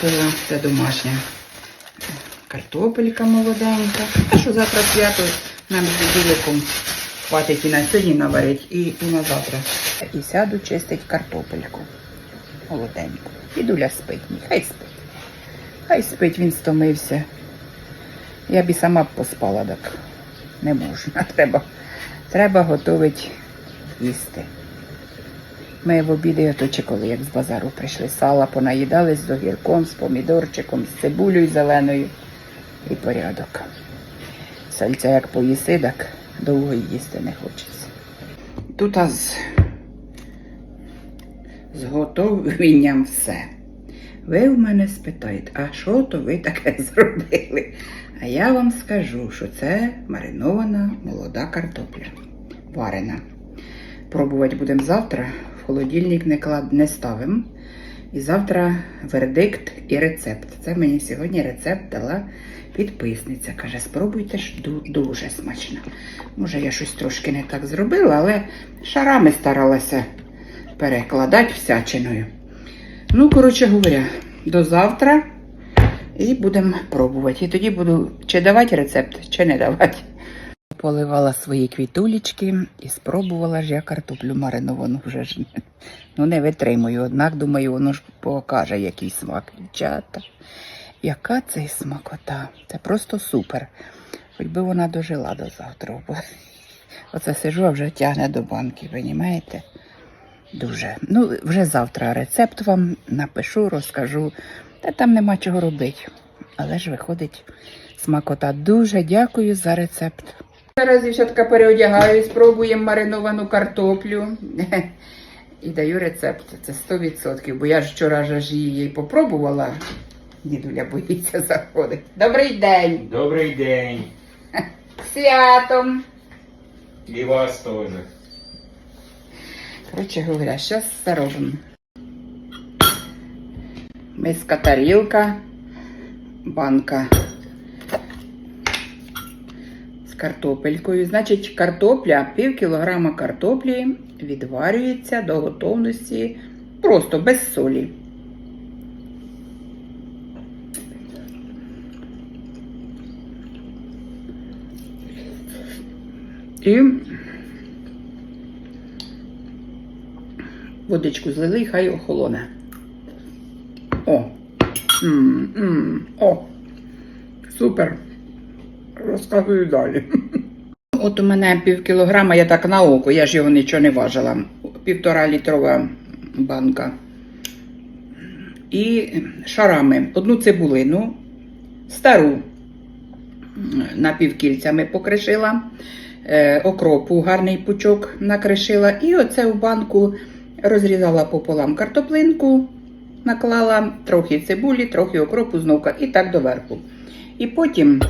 купила. Це домашня картопелька молоденька. А що завтра свято нам з біликом хватить і на сьогодні наварить, і, і на завтра. І сяду чистить картопельку. Молоденьку. Дідуля спить. Ні, Хай спить. Хай спить, він стомився. Я б і сама б поспала, так не можна. Треба, треба готувати їсти. Ми в обіди ото чи коли, як з базару прийшли, сала понаїдались з огірком, з помідорчиком, з цибулею зеленою і порядок. Сальця як поїси, так довго їсти не хочеться. Тут а з, готовленням все. Ви в мене спитаєте, а що то ви таке зробили? А я вам скажу, що це маринована молода картопля. Варена. Пробувати будемо завтра. Холодильник не, клад... не ставимо. І завтра вердикт і рецепт. Це мені сьогодні рецепт дала підписниця. Каже, спробуйте ж дуже смачно. Може, я щось трошки не так зробила, але шарами старалася перекладати всячиною. Ну, коротше говоря, до завтра і будемо пробувати. І тоді буду чи давати рецепт, чи не давати. Поливала свої квітулечки і спробувала ж я картоплю мариновану вже ж. Ну, не витримую, однак думаю, воно ж покаже який смак. Дівчата. Яка це смакота? Це просто супер. Хоч би вона дожила до завтра. бо Оце сижу, а вже тягне до банки, розумієте? Дуже. Ну, вже завтра рецепт вам напишу, розкажу. Та там нема чого робити. Але ж виходить смакота. Дуже дякую за рецепт. Зараз дівчатка переодягаю, спробуємо мариновану картоплю. І даю рецепт. Це 100%. Бо я ж вчора ж її попробувала. Дідуля боїться заходить. Добрий день! Добрий день. Святом! І вас теж. Коротше говоря, зараз все робимо. Миска тарілка, банка картопелькою. Значить, картопля, пів кілограма картоплі відварюється до готовності просто без солі. І водичку злили, хай охолоне. О. м м О. Супер. Розказую далі. От у мене пів кілограма, я так на око, я ж його нічого не важила. Півтора літрова банка. І шарами одну цибулину, стару напівкільцями покришила, е, окропу гарний пучок накришила. І оце в банку розрізала пополам картоплинку, наклала трохи цибулі, трохи окропу знов і так доверху. І потім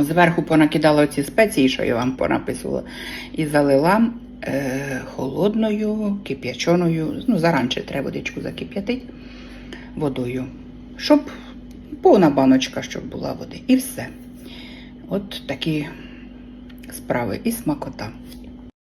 зверху понакидала ці спеції, що я вам понаписувала, і залила е, холодною, кип'ячоною, ну, заранче треба водичку закип'ятити водою, щоб повна баночка, щоб була води. І все. От такі справи і смакота.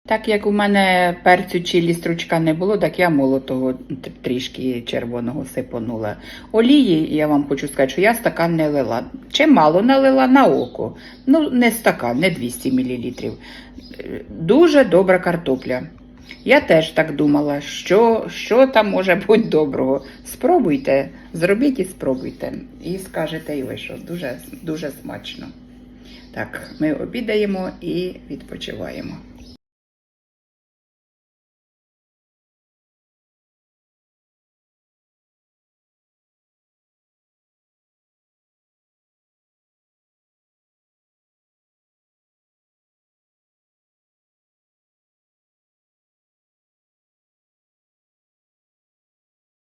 Так як у мене перцю чилі стручка не було, так я молотого трішки червоного сипонула. Олії, я вам хочу сказати, що я стакан не лила. Чимало налила на око. Ну, не стакан, не 200 мл. Дуже добра картопля. Я теж так думала, що, що там може бути доброго. Спробуйте, зробіть і спробуйте. І скажете і ви, що дуже, дуже смачно. Так, ми обідаємо і відпочиваємо.